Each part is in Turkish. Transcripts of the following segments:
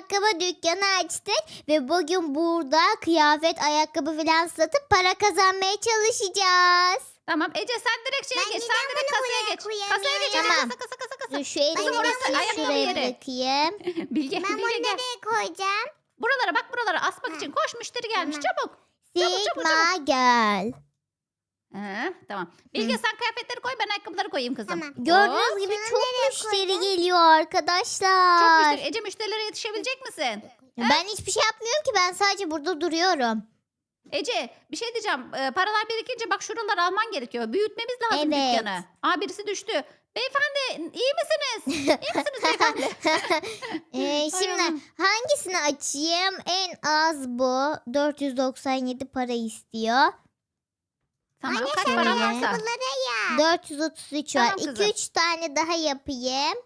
ayakkabı dükkanı açtık ve bugün burada kıyafet, ayakkabı falan satıp para kazanmaya çalışacağız. Tamam Ece sen direkt şeye Ben geç. neden Sen direkt bunu kasaya buraya geç. koyayım Kasaya ya? geç. Ece, Tamam. Kasa kasa kasa. Dur şu elimi orası siz ayakkabı şuraya yeri. bırakayım. Bilge, Ben bunu Bilge gel. nereye koyacağım? Buralara bak buralara asmak için. Koş müşteri gelmiş Tamam. çabuk. Çabuk, çabuk, Sigma gel. He, tamam. Bilge sen kıyafetleri koy ben ayakkabıları koyayım kızım. Tamam. Gördüğünüz gibi Şunu çok nereye müşteri geliyor Çok arkadaşlar. müşteri. Ece müşterilere yetişebilecek misin? Ben hiçbir şey yapmıyorum ki ben sadece burada duruyorum. Ece bir şey diyeceğim. Ee, paralar birikince bak şuraları alman gerekiyor. Büyütmemiz lazım Evet. dükkanı. Aa birisi düştü. Beyefendi iyi misiniz? İyi misiniz beyefendi? Ee, şimdi Ay. hangisini açayım? En az bu. 497 para istiyor. Tamam Anne kaç sen para paran varsa. varsa. Ayakkabıları ya. 433 var. Tamam kızım. 2-3 tane daha yapayım.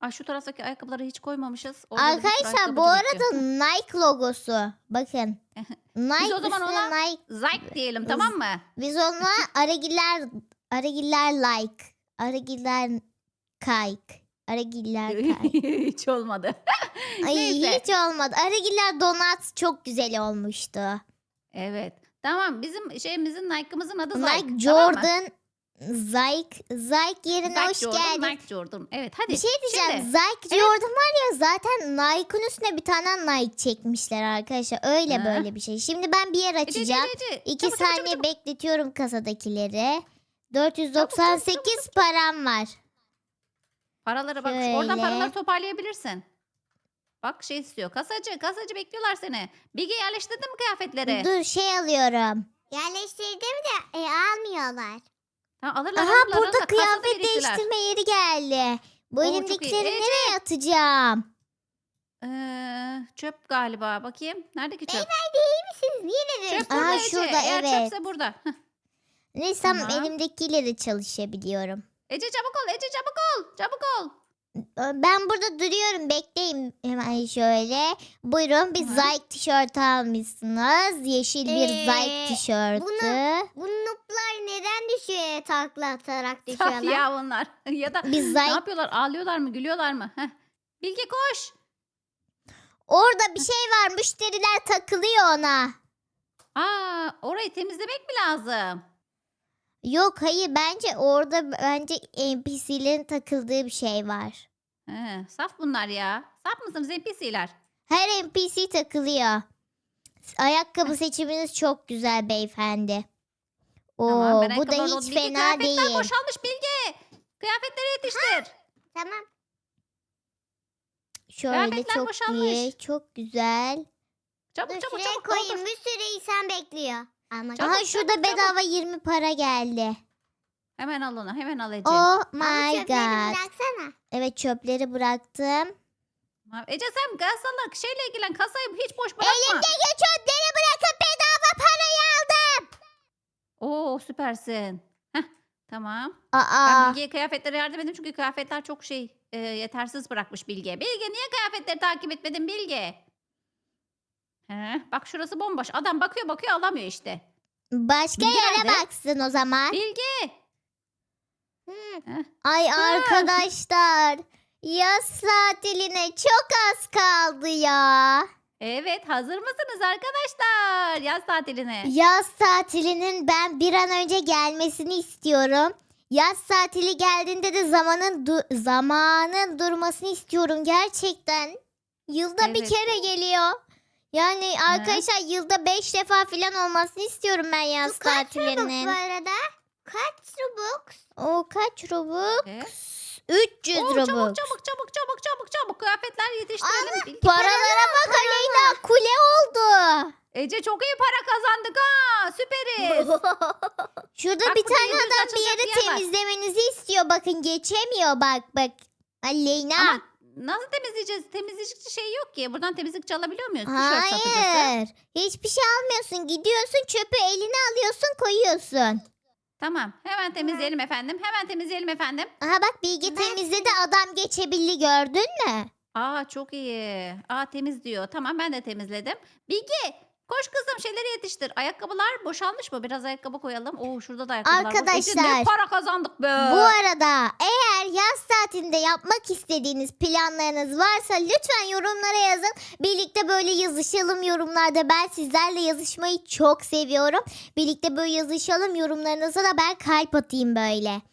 Ay şu taraftaki ayakkabıları hiç koymamışız. Orada da bir sürü Arkadaşlar bu ayakkabıcı arada bekliyor. Nike logosu. Bakın. Nike o zaman üstüne ona- Nike. Zayk diyelim tamam mı? Biz ona aragiller aragiller like. Aragiller kayk. Aragiller kayk. hiç olmadı. Ay Neyse. hiç olmadı. Aragiller donat çok güzel olmuştu. Evet. Tamam bizim şeyimizin Nike'ımızın adı Zayk. Nike tamam mı? Jordan Zayk Zayk yerine Zayk hoş Jordan, geldin. Nike Jordan. Evet hadi. Bir şey diyeceğim. Şimdi- Zayk Evet. Jordan var ya zaten Nike'ın üstüne bir tane Nike çekmişler arkadaşlar. Öyle Ha. böyle bir şey. Şimdi ben bir yer Ece, Ece, açacağım. Ece. İki Çabuk, çabuk, saniye çabuk, bekletiyorum kasadakileri. 498 param var. Paraları bak Şöyle. oradan paraları toparlayabilirsin. Bak şey istiyor. Kasacı, kasacı bekliyorlar seni. Bilge yerleştirdin mi kıyafetleri? Dur şey alıyorum. Yerleştirdim de e, almıyorlar. Ha, alırlar, Aha alırlar, burada alırlar. Kasada kıyafet biriktiler. değiştirme yeri geldi. Bu Oo, çok iyi. elimdekileri nereye atacağım? Ee, çöp galiba. Bakayım. Neredeki çöp? Siz niye dediniz? Çöp burada Aha, Ece. şurada, Eğer evet. çöpse burada. Heh. Neyse Tamam. elimdekiyle de çalışabiliyorum. Ece çabuk ol. Ece çabuk ol. Çabuk ol. Ben burada duruyorum bekleyin hemen şöyle. Buyurun bir Hı. Zayk tişört almışsınız. Yeşil bir Ee, Zayk tişörtü. bunu- Bu nooblar neden düşüyor takla atarak Saf düşüyorlar? ya bunlar. ya da Bir ne yapıyorlar? Ağlıyorlar mı? Gülüyorlar mı? Heh. Bilge koş. Orada bir şey var müşteriler takılıyor ona. Aa, orayı temizlemek mi lazım? Yok hayır bence orada bence NPC'lerin takıldığı bir şey var. He, saf bunlar ya. Saf mısınız NPC'ler? Her NPC takılıyor. Ayakkabı seçiminiz çok güzel beyefendi. Oo, Tamam, ben bu da hiç Bilge, fena kıyafetler değil. boşalmış Bilge. Kıyafetleri yetiştir. Tamam. Şöyle kıyafetler çok boşalmış. iyi, çok güzel. Çabuk Dur çabuk şuraya çabuk koyayım. doldur. Bir sürü insan bekliyor. Ama Çabuk, Aha şurada çabuk, bedava 20 para geldi. Hemen al onu hemen al Ece. Oh my çöpleri god. bıraksana. Evet çöpleri bıraktım. Tamam. Ece sen kasalık şeyle ilgilen kasayı hiç boş bırakma. Elimdeki çöpleri bırakıp bedava parayı aldım. Oo süpersin. Heh, tamam. Aa, Ben Bilge'ye kıyafetlere yardım edeyim çünkü kıyafetler çok şey e, yetersiz bırakmış Bilge. Bilge niye kıyafetleri takip etmedin Bilge? He, bak şurası bomboş. Adam bakıyor bakıyor alamıyor işte. başka Bilgi yere nerede? baksın o zaman. Bilge. Hı. Ay arkadaşlar. Yaz tatiline çok az kaldı ya. Evet hazır mısınız arkadaşlar yaz tatiline? Yaz tatilinin ben bir an önce gelmesini istiyorum. Yaz tatili geldiğinde de zamanın du- zamanın durmasını istiyorum gerçekten. Yılda bir Evet. kere geliyor. Yani arkadaşlar yılda 5 defa falan olmasını istiyorum ben yaz Bu kaç Robux bu arada? Kaç Robux? O kaç Robux? Evet. 300 Oo, Robux. çabuk çabuk çabuk çabuk çabuk çabuk kıyafetler yetiştirelim. Bilge. Paralara bak Aleyna kule oldu. Ece çok iyi para kazandık ha süperiz. Şurada Bak bir tane adam bir açılacak yeri temizlemenizi istiyor. Bakın geçemiyor bak bak. Aleyna. Ama nasıl temizleyeceğiz? Temizleyici şey yok ki. Buradan temizlikçi alabiliyor muyuz? Tişört satıcısı. Hayır. Hiçbir şey almıyorsun. Gidiyorsun çöpü eline alıyorsun koyuyorsun. Tamam. Hemen temizleyelim efendim. Hemen temizleyelim efendim. Aha bak Bilge temizledi adam geçebildi gördün mü? Aa çok iyi. Aa temiz diyor. Tamam ben de temizledim. Bilge Koş kızım şeyleri yetiştir. Ayakkabılar boşalmış mı? Biraz ayakkabı koyalım. Oo şurada da ayakkabılar var. Ece, Arkadaşlar, ne para kazandık be. Bu arada eğer yaz tatilinde yapmak istediğiniz planlarınız varsa lütfen yorumlara yazın. Birlikte böyle yazışalım yorumlarda. Ben sizlerle yazışmayı çok seviyorum. Birlikte böyle yazışalım yorumlarınıza da ben kalp atayım böyle.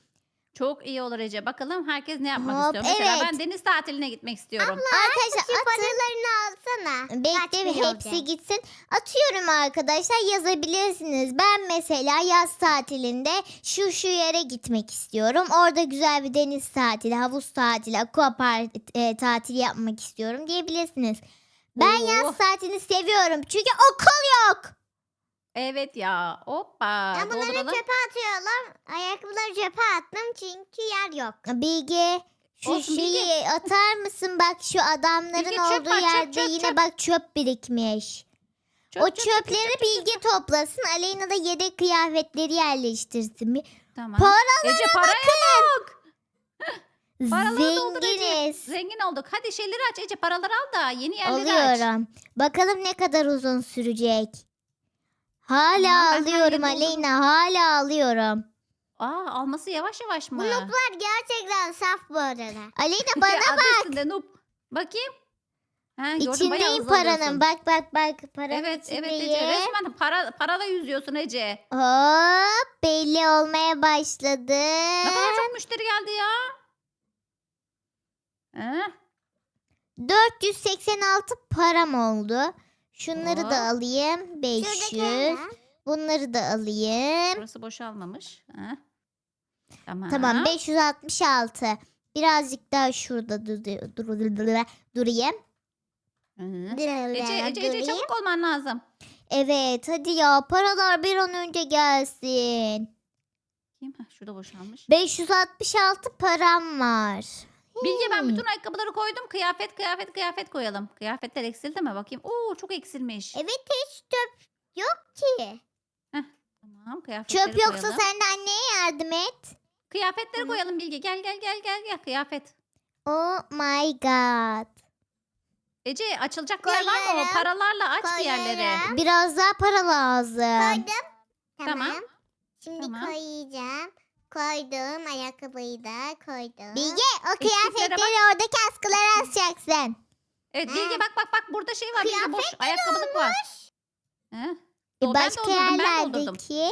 Çok iyi olur Ece. Bakalım herkes ne yapmak Hop, istiyor. Mesela evet. ben deniz tatiline gitmek istiyorum. Arkadaşlar atın. paralarını alsana. Bekle bir hepsi olacak? gitsin. Atıyorum arkadaşlar yazabilirsiniz. Ben mesela yaz tatilinde şu şu yere gitmek istiyorum. Orada güzel bir deniz tatili, havuz tatili, aquapark e, tatili yapmak istiyorum diyebilirsiniz. Ben Oo. yaz tatilini seviyorum çünkü okul yok. Evet ya. Hoppa. Ben bunları Dolduralım. çöpe atıyorum. Ayakkabıları çöpe attım çünkü yer yok. Bilge şu Olsun, şeyi atar mısın bak şu adamların Bilge, çöp olduğu var, çöp, yerde çöp, yine çöp. bak çöp birikmiş. Çöp, o çöp, çöp, çöp, çöpleri çöp, Bilge çöp. toplasın. Aleyna da yedek kıyafetleri yerleştirsin. Bir Tamam. Paralara Ece paraya bak. Paraları doldur Ece. Zenginiz. Zengin olduk. Hadi şeyleri aç Ece. Paraları al da yeni yerleri aç. Alıyorum. Bakalım ne kadar uzun sürecek. Hala Tamam, ben alıyorum. Aleyna. Hala alıyorum. Aa alması yavaş yavaş mı? Bu gerçekten saf bu arada. Aleyna bana bak. üstünde noob. Bakayım. Ha, gördüm, bayağı İçindeyim hızlı paranın. alıyorsun. Bak bak bak. Paranın Evet evet Ece. Resmen para, parada yüzüyorsun Ece. Hop belli olmaya başladı. Ne kadar çok müşteri geldi ya. Ha? 486 param oldu. Şunları Hop. da alayım. Şuradaki 500. ne? Bunları da alayım. Burası boşalmamış. Ha? Tamam. Tamam 566. Birazcık daha şurada dur, dur, dur, dur- durayım. Hı. Ece, Ece, Ece durayım. çabuk olman lazım. Evet hadi ya paralar bir an önce gelsin. Kim? Şurada boşalmış. 566 param var. Bilge ben Hmm. bütün ayakkabıları koydum. Kıyafet kıyafet kıyafet koyalım. Kıyafetler eksildi mi? Bakayım. Oo çok eksilmiş. Evet hiç çöp yok ki. Tamam kıyafetleri Çöp yoksa koyalım. sen de anneye yardım et. Kıyafetleri Hı. koyalım Bilge. Gel gel gel gel gel kıyafet. Oh my god. Ece açılacak bir yer var mı? O paralarla aç bir yerleri. Koyuyorum. Biraz daha para lazım. Koydum. Tamam. Tamam. Şimdi Tamam. koyacağım. Koydum. Ayakkabıyı da koydum. Bilge o kıyafetleri oradaki askılara asacaksın. Evet Ha. Bilge bak bak bak burada şey var. Bilge boş ayakkabılık var. He? E başka yerlerdeki.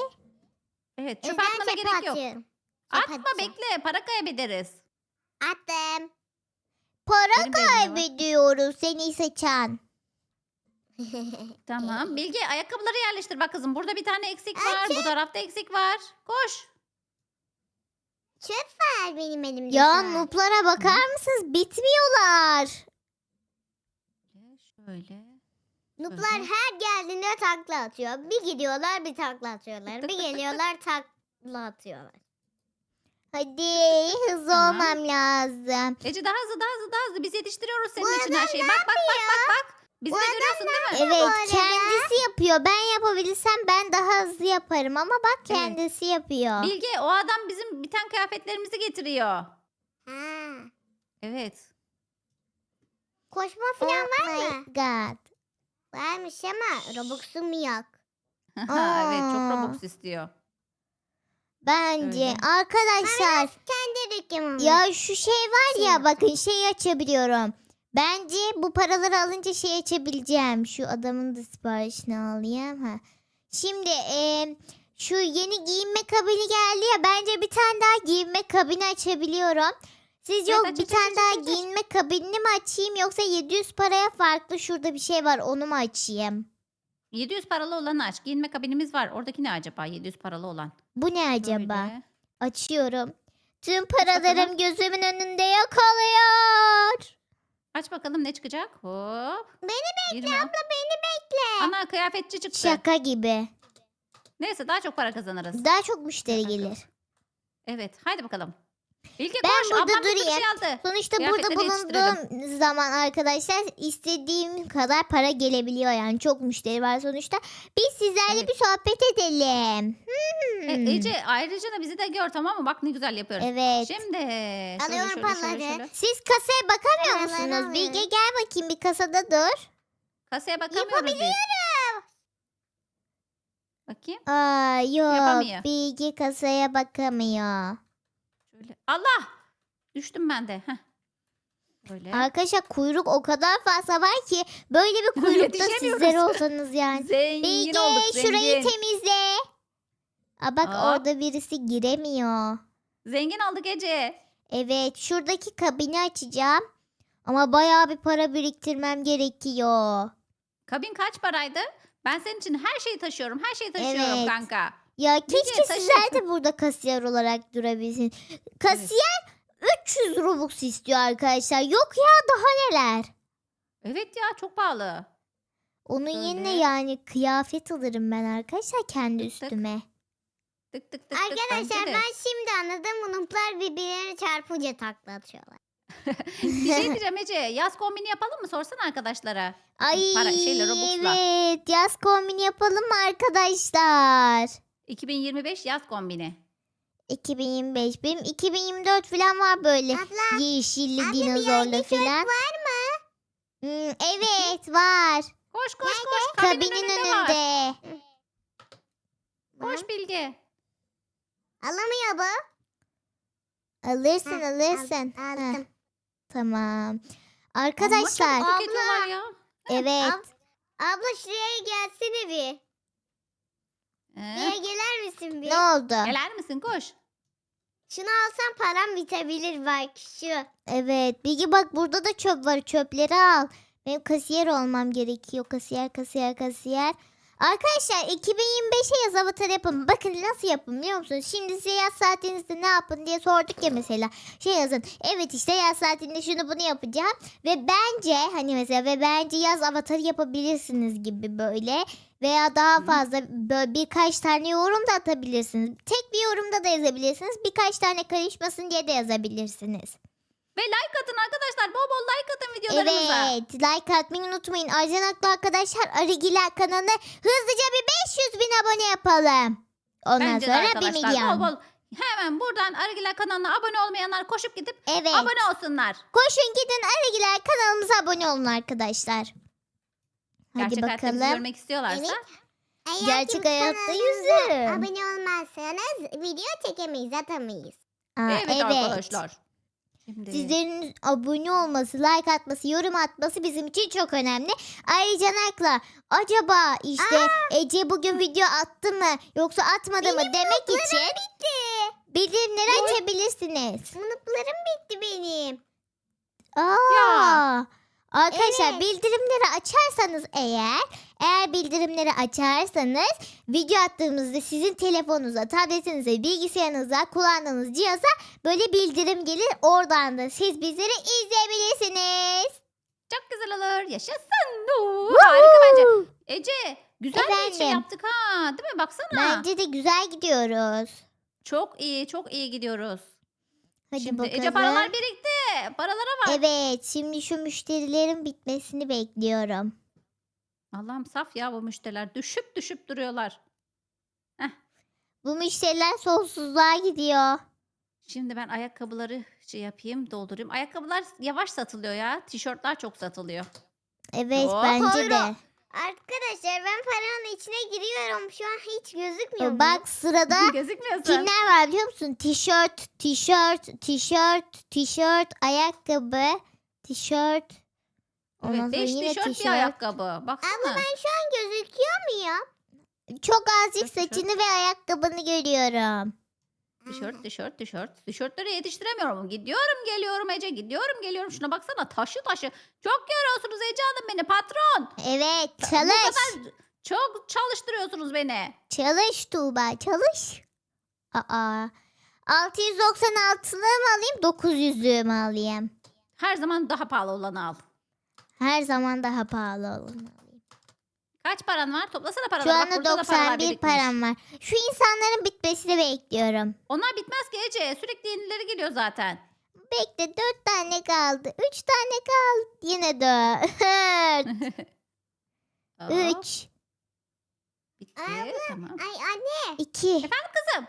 Evet çöp Neden atmana gerek yok. atıyorum? Atma atacağım. bekle para kaybederiz. Attım. Para kaybediyoruz seni seçen. Tamam. Bilge ayakkabıları yerleştir bak kızım. Burada bir tane eksik var. Bu tarafta eksik var. Koş. Çöp var benim elimde. Ya an. nuplara bakar mısınız? Bitmiyorlar. Şöyle. Nuplar her geldiğinde takla atıyor. Bir gidiyorlar bir takla atıyorlar. Bir geliyorlar takla atıyorlar. Hadi hızlı Tamam. olmam lazım. Ece daha hızlı daha hızlı daha hızlı. Biz yetiştiriyoruz senin Bu için her şeyi. Bak bak bak bak bak. Bizi de görüyorsun değil mi? Evet arada? kendisi yapıyor. Ben yapabilirsem ben daha hızlı yaparım ama bak Evet. kendisi yapıyor. Bilge o adam bizim biten kıyafetlerimizi getiriyor. Ha. Evet. Koşma Oh falan var my mı? god. Varmış ama Robux'um yok. evet çok Aa. Robux istiyor. Bence Öyle. arkadaşlar Kendi dükkanım. ya şu şey var ya bakın şey açabiliyorum. Bence bu paraları alınca şey açabileceğim. Şu adamın da siparişini alayım. Ha. Şimdi e, şu yeni giyinme kabini geldi ya bence bir tane daha giyinme kabini açabiliyorum. Siz yok bir tane daha aç, aç. giyinme kabinini mi açayım yoksa 700 paraya farklı şurada bir şey var onu mu açayım? 700 paralı olanı aç. Giyinme kabinimiz var. Oradaki ne acaba 700 paralı olan? Bu ne acaba? Şöyle. Açıyorum. Tüm paralarım gözümün önünde yok oluyor. Aç bakalım ne çıkacak. Hop. Beni bekle abla beni bekle. Ana kıyafetçi çıktı. Şaka gibi. Neyse daha çok para kazanırız. Daha çok müşteri gelir. Evet haydi bakalım. Bilge Ben koş. burada Ablam durayım. şey aldı. Sonuçta burada bulunduğum zaman arkadaşlar istediğim kadar para gelebiliyor yani çok müşteri var sonuçta. Biz sizlerle Evet. bir sohbet edelim. E, Hmm. Ece ayrıca da bizi de gör tamam mı? Bak ne güzel yapıyoruz. Evet. Şimdi Alıyorum şöyle paraları. şöyle. Siz kasaya bakamıyor Paraları musunuz? Bilge alıyorum. gel bakayım bir kasada dur. Kasaya bakamıyoruz biz. Bakayım. Aa yok. Yapamıyor. Bilgi kasaya bakamıyor. Şöyle. Allah! Düştüm ben de. Heh. Böyle. Arkadaşlar kuyruk o kadar fazla var ki böyle bir kuyrukta Yetişemiyoruz. sizler olsanız yani. Zengin Bilge olduk zengin. şurayı temizle. Aa, bak Hop. orada birisi giremiyor. zengin olduk Ece. Evet şuradaki kabini açacağım. Ama bayağı bir para biriktirmem gerekiyor. Kabin kaç paraydı? Ben senin için her şeyi taşıyorum. Her şeyi taşıyorum Evet. kanka. Ya keşke taşı. sizler de burada kasiyer olarak durabilsin. Kasiyer 300 Robux istiyor arkadaşlar. Yok ya daha neler. Evet ya çok pahalı. Onun yerine yani kıyafet alırım ben arkadaşlar kendi Tık tık. üstüme. Tık tık tık tık. Arkadaşlar bence de. ben şimdi anladım. Bu noob'lar birbirlerine çarpınca takla atıyorlar. Bir şey diyeceğim Ece. Yaz kombini yapalım mı? Sorsana arkadaşlara. Ay Para- şeyle, Robux'la. evet yaz kombini yapalım mı arkadaşlar? 2025 yaz kombini. 2025 benim 2024 falan var böyle Abla yeşilli abla bir dinozorlu falan. var mı? Hmm, evet var. Koş koş koş. Kabinin, Kabinin önünde, var. Koş Bilge. Alamıyor bu. Alırsın Heh, alırsın. Al- aldım. tamam. Arkadaşlar çabuk hak ediyorlar ya. evet Ab- abla şuraya gelsene bir. Ee, Şuraya gelir misin bir? ne oldu? gelir misin? Koş. Şunu alsam param bitebilir bak şu. Evet Bilgi bak burada da çöp var çöpleri al. Benim kasiyer olmam gerekiyor. Kasiyer kasiyer kasiyer. Arkadaşlar 2025'e yaz avatar yapın. Bakın nasıl yapın biliyor musunuz? Şimdi size yaz saatinizde ne yapın diye sorduk ya mesela. Şey yazın. Evet işte yaz saatinde şunu bunu yapacağım. Ve bence hani mesela ve bence yaz avatarı yapabilirsiniz gibi böyle. Veya daha fazla böyle birkaç tane yorum da atabilirsiniz. Tek bir yorumda da yazabilirsiniz. Birkaç tane karışmasın diye de yazabilirsiniz. Ve like atın arkadaşlar. Bol bol like atın videolarımıza. Evet like atmayı unutmayın. Aklı arkadaşlar Arıgiler kanalına hızlıca bir 500 bin abone yapalım. Ondan Bence de sonra bir arkadaşlar milyon. bol bol. Hemen buradan Argiler kanalına abone olmayanlar koşup gidip Evet. abone olsunlar. Koşun gidin Arıgiler kanalımıza abone olun arkadaşlar. Hadi Gerçek hayatta bizi bakalım. görmek istiyorlarsa. Evet. Eğer Gerçek ki hayatta kanalımıza yüzüm. Abone olmazsanız video çekemeyiz atamayız. Aa, evet, evet. arkadaşlar. Şimdi Sizlerin abone olması, like atması, yorum atması bizim için çok önemli. Ayrıca Nakla acaba işte Ece bugün video attı mı yoksa atmadı mı demek için Bitti. bildirimleri açabilirsiniz. Noob'larım bitti benim. Aa. Ya. Arkadaşlar Evet. bildirimleri açarsanız eğer eğer bildirimleri açarsanız video attığımızda sizin telefonunuza, tabletinize, bilgisayarınıza, kullandığınız cihaza böyle bildirim gelir. Oradan da siz bizleri izleyebilirsiniz. çok güzel olur. Yaşasın. Harika bence. Ece güzel bir şey Efendim? yaptık ha. Değil mi? Baksana. Bence de güzel gidiyoruz. Çok iyi, çok iyi gidiyoruz. Hadi Şimdi bakalım. Ece paralar birikti. Paralara bak. Evet, şimdi şu müşterilerin bitmesini bekliyorum. Allah'ım saf ya bu müşteriler. Düşüp düşüp duruyorlar. Bu müşteriler sonsuzluğa gidiyor. Şimdi ben ayakkabıları şey yapayım, doldurayım. Ayakkabılar yavaş satılıyor ya. Tişörtler çok satılıyor. Evet, Hop. bence Hayır, de. Arkadaşlar ben paranın içine giriyorum. Şu an hiç gözükmüyor. mu? Bak sırada Gözükmüyorsun. kimler var biliyor musun? Tişört, tişört, tişört, tişört, ayakkabı, tişört. Ondan Evet, sonra 5 yine tişört, bir ayakkabı. Baksana. Abla ben şu an gözüküyor muyum? Çok azıcık tişört. saçını ve ayakkabını görüyorum. Tişört, tişört, tişört. Tişörtleri yetiştiremiyorum. Gidiyorum, geliyorum Ece. Gidiyorum, geliyorum. Şuna baksana taşı taşı. Çok yoruyorsunuz Ece Hanım beni patron. Evet, Bu çalış. kadar çok çalıştırıyorsunuz beni. Çalış Tuğba, çalış. Aa. 696'lığı mı alayım, 900'lüğü mü alayım? Her zaman daha pahalı olanı al. Her zaman daha pahalı olanı alayım. Kaç paran var? Toplasana paraları. Şu Bak anda burada da paralar 91 birikmiş. param var. Şu insanların bitmesini bekliyorum. Onlar bitmez ki Ece. Sürekli yenileri geliyor zaten. Bekle 4 tane kaldı. 3 tane kaldı. Yine 4. Hop, 3. Bitti. Abla. Tamam. Ay anne 2. Efendim kızım.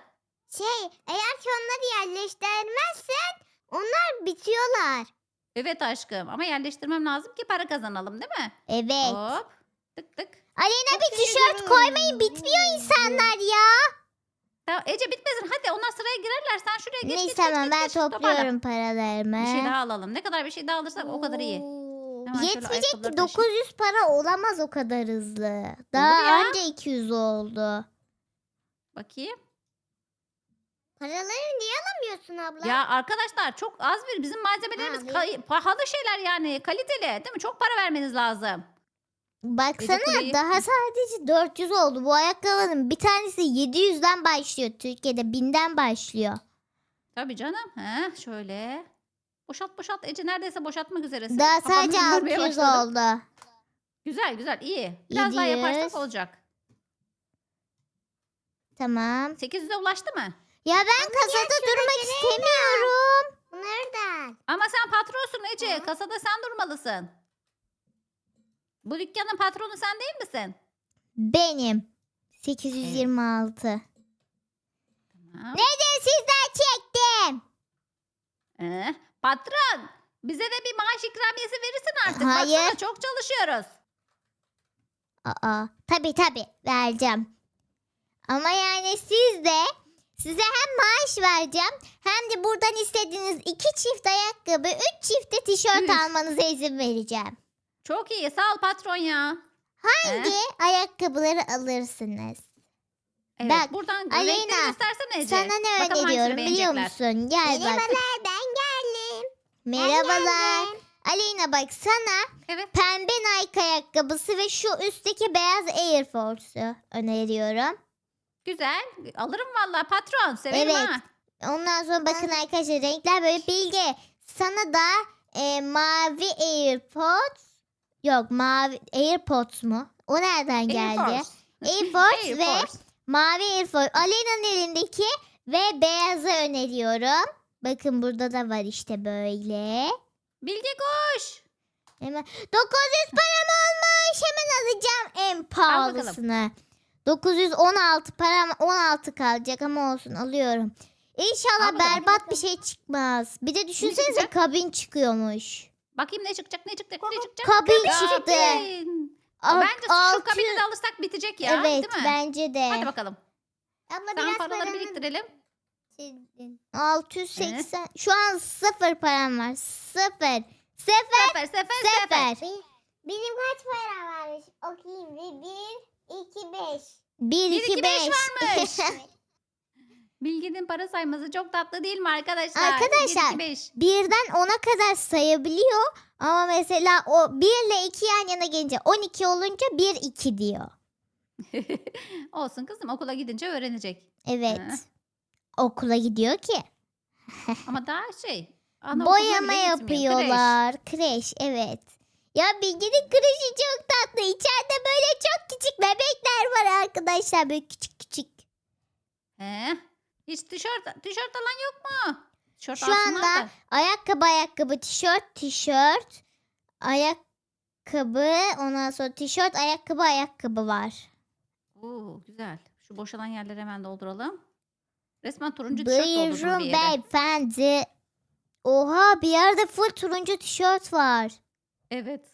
şey eğer ki onları yerleştirmezsen onlar bitiyorlar. Evet aşkım ama yerleştirmem lazım ki para kazanalım değil mi? Evet. Hop. Tık tık. Aleyna bir tişört koymayın bitmiyor insanlar ya. Tamam, Ece bitmesin. Hadi onlar sıraya girerler. Sen şuraya geç. Neyse geç, geç, tamam geç, ben geç. Toparla. topluyorum paralarımı. Bir şey daha alalım. Ne kadar bir şey daha alırsak o kadar iyi. Oo. Hemen şöyle Yetmeyecek ayakkabıları ki taşıyayım. 900 para olamaz o kadar hızlı. Daha ya. anca 200 oldu. Bakayım. Paraları niye alamıyorsun abla? Ya arkadaşlar çok az bir bizim malzemelerimiz kay- pahalı şeyler yani kaliteli değil mi? Çok para vermeniz lazım. Baksana kuleyi- daha sadece 400 oldu. Bu ayakkabının bir tanesi 700'den başlıyor. Türkiye'de 1000'den başlıyor. Tabii canım. He, şöyle. Boşalt boşalt Ece neredeyse boşaltmak üzeresin. Daha Kafanı sadece görmeye 600 başladım. oldu. Güzel güzel iyi. Biraz daha 700. yaparsak olacak. Tamam. 800'e ulaştı mı? Ya ben kasada durmak istemiyorum. Nereden? Ama sen patronsun Ece. Hı. Kasada sen durmalısın. Bu dükkanın patronu sen değil misin? Benim. 826. Tamam. Nedir sizden çektim? Ee, patron bize de bir maaş ikramiyesi verirsin artık. Hayır. Baksana çok çalışıyoruz. Aa, tabii tabii vereceğim. Ama yani siz de size hem maaş vereceğim hem de buradan istediğiniz iki çift ayakkabı, üç çift de tişört almanıza izin vereceğim. Çok iyi sağ ol patron ya. Hangi Ee, ayakkabıları alırsınız? evet, Bak, buradan Aleyna, renkleri göstersene Ece. Sana ne Bakalım hangisini öneriyorum biliyor beğenecekler. musun? Gel bak. Merhabalar ben geldim. Merhabalar. geldim. Aleyna bak sana Evet. pembe Nike ayakkabısı ve şu üstteki beyaz Air Force'u öneriyorum. Güzel. Alırım vallahi patron. Severim Evet. ha. Ondan sonra bakın arkadaşlar renkler böyle bilge. Sana da e, mavi AirPods yok mavi AirPods mu? O nereden geldi? AirPods Air ve mavi AirPods. Aleyna'nın elindeki ve beyazı öneriyorum. Bakın burada da var işte böyle. Bilge koş. Hemen 900 param olmuş. Hemen alacağım en pahalısını. 916 param 16 kalacak ama olsun alıyorum. İnşallah Al bakalım. berbat bir şey çıkmaz. Bir de düşünsenize kabin çıkıyormuş. Bakayım ne çıkacak ne çıkacak ne çıkacak. Kabin çıktı. Kabin. Alt- Bence şu altı- kabini de alırsak bitecek ya. Evet değil mi? bence de. Hadi bakalım. Abla Sen biraz paraları paranı biriktirelim. çizdin. 680 şu an sıfır param var. Sıfır. Sıfır. Sefer sefer. Sıfır. Be- Benim kaç param varmış? Okuyayım. Bir, bir, iki, beş. 1 Bir, 2 iki, beş 5. varmış. Bilginin para sayması çok tatlı değil mi arkadaşlar? Arkadaşlar, 1, 2, 5. Birden 10'a kadar sayabiliyor. Ama mesela o 1 ile 2 yan yana gelince 12 olunca 1 2 diyor. Olsun kızım okula gidince öğrenecek. Evet. Ha. Okula gidiyor ki. Ama daha şey. Boyama gitmiyor, kreş. yapıyorlar. Kreş. evet. Ya Bilge'nin kreşi çok tatlı. İçeride böyle çok küçük bebekler var arkadaşlar. Böyle küçük küçük. He. Hiç tişört, tişört alan yok mu? Tişört Şu alsınlar anda da. ayakkabı ayakkabı tişört tişört. Ayakkabı ondan sonra tişört ayakkabı ayakkabı var. Oo, güzel. Şu boşalan yerleri hemen dolduralım. Resmen turuncu tişört doldurdum bir Buyurun yere. beyefendi. Oha bir yerde full turuncu tişört var. Evet.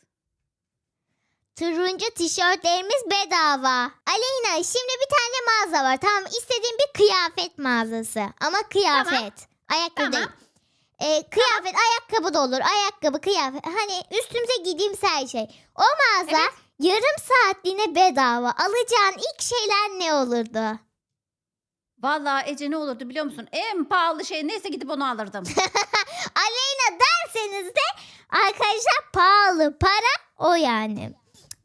Turuncu tişörtlerimiz bedava. Aleyna şimdi bir tane mağaza var. Tamam istediğin bir kıyafet mağazası. Ama kıyafet. Ayakkabı Tamam. değil. Ee, kıyafet ayakkabı da olur. Ayakkabı kıyafet. Hani üstümüze giydiğimiz her şey. O mağaza Evet. yarım saatliğine bedava. Alacağın ilk şeyler ne olurdu? Vallahi Ece ne olurdu biliyor musun? En pahalı şey neyse gidip onu alırdım. Aleyna derseniz de arkadaşlar pahalı para o yani.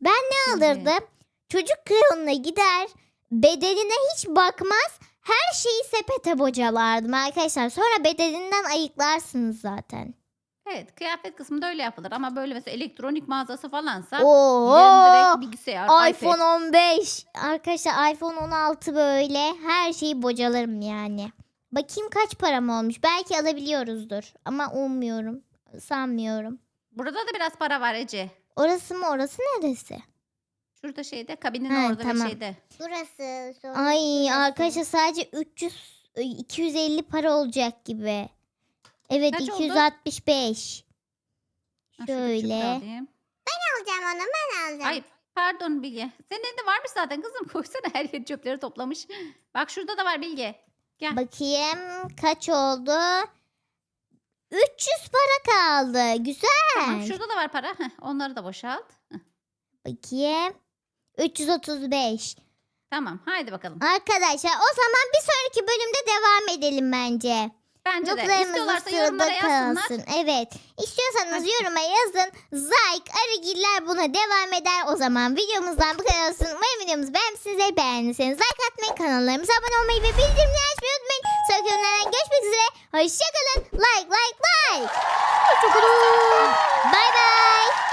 Ben ne alırdım? Çocuk reyonuna gider bedeline hiç bakmaz her şeyi sepete bocalardım arkadaşlar. Sonra bedelinden ayıklarsınız zaten. evet kıyafet kısmında öyle yapılır ama böyle mesela elektronik mağazası falansa Oo, direkt bilgisayar, iPhone iPad. 15. Arkadaşlar iPhone 16 böyle her şeyi bocalarım yani. Bakayım kaç param olmuş. Belki alabiliyoruzdur ama ummuyorum. Sanmıyorum. Burada da biraz para var Ece. Orası mı orası neresi? Şurada şeyde kabinin Ha, orada tamam. şeyde. Burası. sonra Ay burası. arkadaşlar sadece 300 250 para olacak gibi. Evet Kaç oldu? 265. Ha, şurada küçük de Şöyle. alayım. alacağım onu ben alacağım. Ay Pardon Bilge. Senin elinde varmış zaten kızım. Koysana her yer çöpleri toplamış. Bak şurada da var Bilge. Gel. Bakayım kaç oldu? 300 para kaldı. Güzel. Tamam, şurada da var para. Heh, onları da boşalt. Heh, Bakayım. 335. tamam haydi bakalım. Arkadaşlar o zaman bir sonraki bölümde devam edelim bence. Bence de. İstiyorlarsa yorumlara yazsınlar. Evet. İstiyorsanız yoruma yazın. Zayk, arıgiller buna devam eder. O zaman videomuzdan bu kadar olsun. Umarım videomuzu beğenmişsinizdir. Beğendiyseniz like atmayı, kanallarımıza abone olmayı ve bildirimleri açmayı unutmayın. Sonraki yorumlardan görüşmek üzere. Hoşçakalın. Like, like, like. Hoşçakalın. Bye bye.